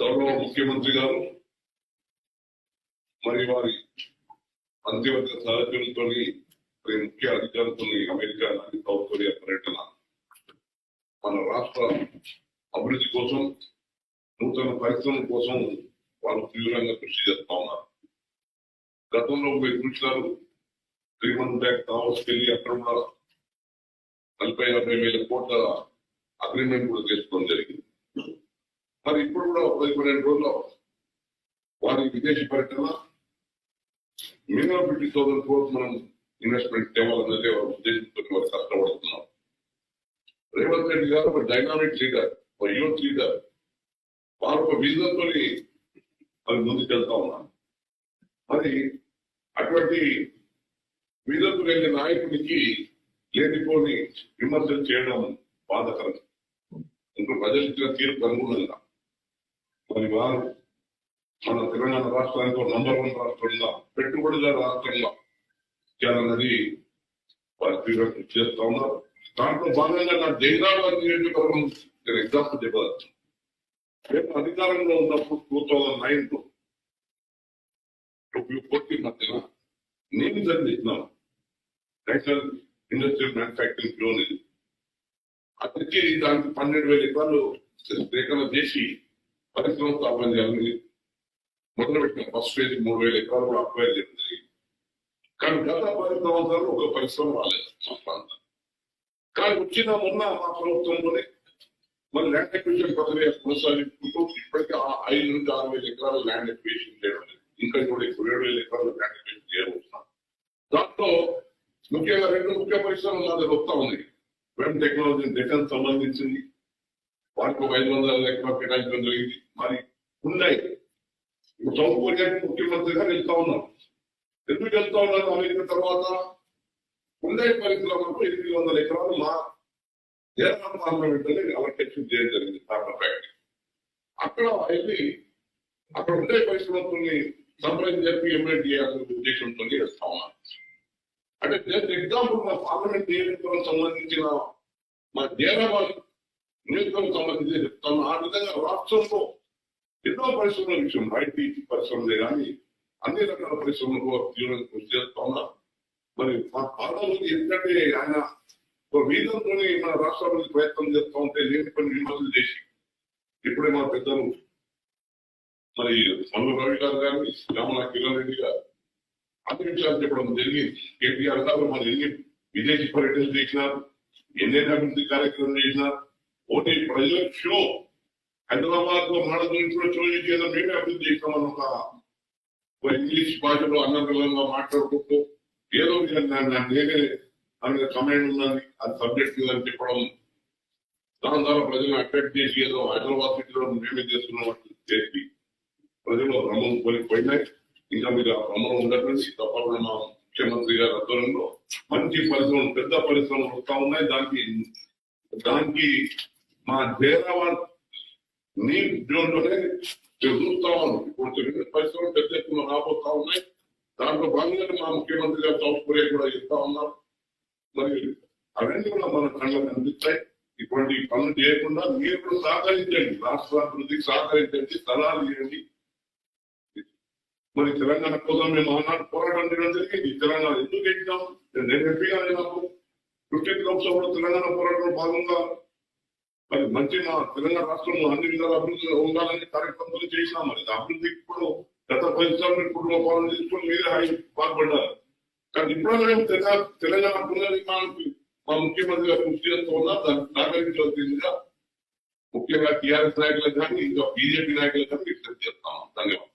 గౌరవ ముఖ్యమంత్రి గారు మరి వారి అంత్యవర్గ సహచరులతో మరి ముఖ్య అధికారులతో అమెరికా లాంటి సౌత్ కొరియా పర్యటన మన రాష్ట్ర అభివృద్ధి కోసం నూతన పరిశ్రమల కోసం వాళ్ళు తీవ్రంగా కృషి చేస్తా ఉన్నారు. గతంలో మీరు చూసినారు త్రీ మంత్ బ్యాక్ తావస్కి వెళ్ళి అక్కడ కూడా నలభై యాభై వేల కోట్ల అగ్రిమెంట్ కూడా చేసుకోవడం జరిగింది. మరి ఇప్పుడు కూడా ఒక పది పన్నెండు రోజుల్లో వారి విదేశీ పర్యటన మినిమం ఫిఫ్టీ థౌసండ్ క్రోర్స్ మనం ఇన్వెస్ట్మెంట్ తేవాలన్నదే వారి ఉద్దేశంతో వారు కష్టపడుతున్నాం రేవంత్ రెడ్డి గారు ఒక డైనామిక్ లీడర్ ఒక యూత్ లీడర్ వారు ఒక విజన్ తోని మరి ముందుకెళ్తా ఉన్నాం మరి అటువంటి విజన్ వెళ్ళిన నాయకుడికి లేనిపోని విమర్శలు చేయడం బాధకరం. ఇంకా ప్రజలు ఇచ్చిన తీర్పు అనుగుణంగా. మరి మన తెలంగాణ రాష్ట్రానికి ఒక నంబర్ వన్ రాష్ట్రంగా పెట్టుబడిదారు రాష్ట్రంగా చేయాలన్నది వారి తీవ్ర చేస్తా ఉన్నారు. దాంట్లో భాగంగా నా జైరాబాద్ నియోజకవర్గం నేను ఎగ్జాంపుల్ చెప్పవచ్చు రేపు అధికారంలో ఉన్నప్పుడు టూ థౌజండ్ నైన్లో టూ ఫోర్టీన్ మధ్యన నేను చదివిస్తున్నాను నేషనల్ ఇండస్ట్రియల్ మ్యానుఫాక్చరింగ్ లోన్ ఇది అతనికి దానికి పన్నెండు వేల ఎకరాలు సేకరణ చేసి పరిశ్రమ స్థాపన చేయాలని మొదలు పెట్టిన ఫస్ట్ ఫేజ్ మూడు వేల ఎకరాలు కూడా అక్వైర్ చేయడం జరిగింది. కానీ గత పది సంవత్సరాలు ఒక పరిశ్రమ రాలేదు మా ప్రాంతం. కానీ వచ్చిన మొన్న మా ప్రభుత్వంలోనే మన ల్యాండ్ ఎక్విషన్ ప్రక్రియ కొనసాగించుకుంటూ ఇప్పటికీ ఆ ఐదు నుంచి ఆరు వేల ఎకరాలు ల్యాండ్ ఎక్విషన్ చేయడం లేదు. ఇంకా కూడా ఇప్పుడు ఏడు వేల ఎకరాలు ల్యాండ్ ఎక్విషన్ చేయబోతున్నాం. దాంట్లో ముఖ్యంగా రెండు ముఖ్య పరిశ్రమలు నా దగ్గర వస్తా ఉంది వెబ్ టెక్నాలజీ డిఫెన్స్ సంబంధించింది. వాటికి ఐదు వందల ఎకరాలు కేటాయించడం జరిగింది మరి ఉన్నాయి. ఇప్పుడు సౌత్ ముఖ్యమంత్రిగా వెళ్తా ఉన్నారు. ఎందుకు వెళ్తా ఉన్నారు? అమెరికా తర్వాత ఉన్నాయి పరిశ్రమలకు ఎనిమిది వందల ఎకరాలు మా కేరళ పార్లమెంట్ అని అలొకేషన్ చేయడం జరిగింది పేపర్ ఫ్యాక్టరీ అక్కడ వెళ్ళి అక్కడ ఉండే పరిశ్రమలని సంప్రదించి చెప్పి ఎంఎల్ చేయాలనే ఉద్దేశంతో చేస్తా ఉన్నారు. అంటే జస్ట్ ఎగ్జాంపుల్ మా పార్లమెంట్ నియోజకవర్గం సంబంధించిన మా జైరాబాద్ నియోజకవర్గం సంబంధించి చెప్తాను ఆ విధంగా రాష్ట్రంలో ఎన్నో పరిశ్రమల విషయం ఐటీ పరిశ్రమలే కానీ అన్ని రకాల పరిశ్రమలకు తీవ్రంగా కృషి చేస్తా ఉన్నారు. మరి మా పార్లమెంట్ ఎందుకంటే ఆయన ఒక మన రాష్ట్రాభివృద్ధి ప్రయత్నం చేస్తా ఉంటే లేని పని విమర్శలు చేసి ఇప్పుడే మా పెద్దలు మరి మల్లు రవి గారు కానీ రామల కిరణ్ రెడ్డి గారు అన్ని విషయాలు చెప్పడం జరిగింది. కేటీఆర్ గారు మరి ఎన్ని విదేశీ పర్యటనలు చేసినారు ఎన్ని అభివృద్ధి కార్యక్రమం చేసినారు ఓటీ ప్రజల షో హైదరాబాద్లో మన గురించి కూడా మేమే అభివృద్ధి చేస్తామని ఒక ఇంగ్లీష్ భాషలో అన్నదంగా మాట్లాడుకుంటూ ఏదో విధంగా నేనే దాని కమాండ్ ఉన్నది అది సబ్జెక్ట్ అని చెప్పడం దాని ద్వారా ప్రజలను అట్రాక్ట్ చేసి ఏదో హైదరాబాద్ సిటీలో మేమే చేస్తున్నట్టు చేసి ప్రజలు భ్రమం కోల్పోయినాయి. ఇంకా మీరు ఆ భ్రమం ఉండటండి తప్పకుండా మా ముఖ్యమంత్రి గారి ఆధ్వర్యంలో మంచి పరిశ్రమలు పెద్ద పరిశ్రమలు వస్తా ఉన్నాయి. దానికి దానికి మా జైరాబాద్ నీ జోన్ చూస్తా ఉన్నాం ఇప్పుడు చిన్న పరిశ్రమలు పెద్ద ఎత్తున రాబోతా ఉన్నాయి. దాంట్లో భాగంగా మా ముఖ్యమంత్రి గారు సౌత్ కొరియా కూడా ఇస్తా ఉన్నారు. మరి అవన్నీ కూడా మన కళ్ళకు అందిస్తాయి. ఇటువంటి పనులు చేయకుండా మీరు కూడా సహకరించండి. రాష్ట్ర అభివృద్ధికి సహకరించండి స్థలాలు ఇవ్వండి. మరి తెలంగాణ కోసం మేము ఆనాడు పోరాటం చేయడం జరిగింది. తెలంగాణ ఎందుకు ఎక్కాం నేను ఎంపీగా నాకు ఫిఫ్టీన్త్ లోక్సభలో తెలంగాణ పోరాటంలో భాగంగా మరి మంచి మా తెలంగాణ రాష్ట్రంలో అన్ని విధాల అభివృద్ధి ఉండాలని కార్యక్రమాలు చేసినాం మరి అభివృద్ధికి ఇప్పుడు గత పది సంవత్సరాలు కుటుంబ పాలన తీసుకొని మీరే హై పాల్పడ్డారు. కానీ ఇప్పుడు మేము తెలంగాణ పునర్నిర్మాణానికి మా ముఖ్యమంత్రి గారు కృషి చేస్తూ ఉన్నారు దాన్ని సహకరించవలసిందిగా ముఖ్యంగా టీఆర్ఎస్ నాయకులకు కానీ ఇంకా బీజేపీ నాయకులకు కానీ విజ్ఞప్తి చేస్తాం ధన్యవాదాలు.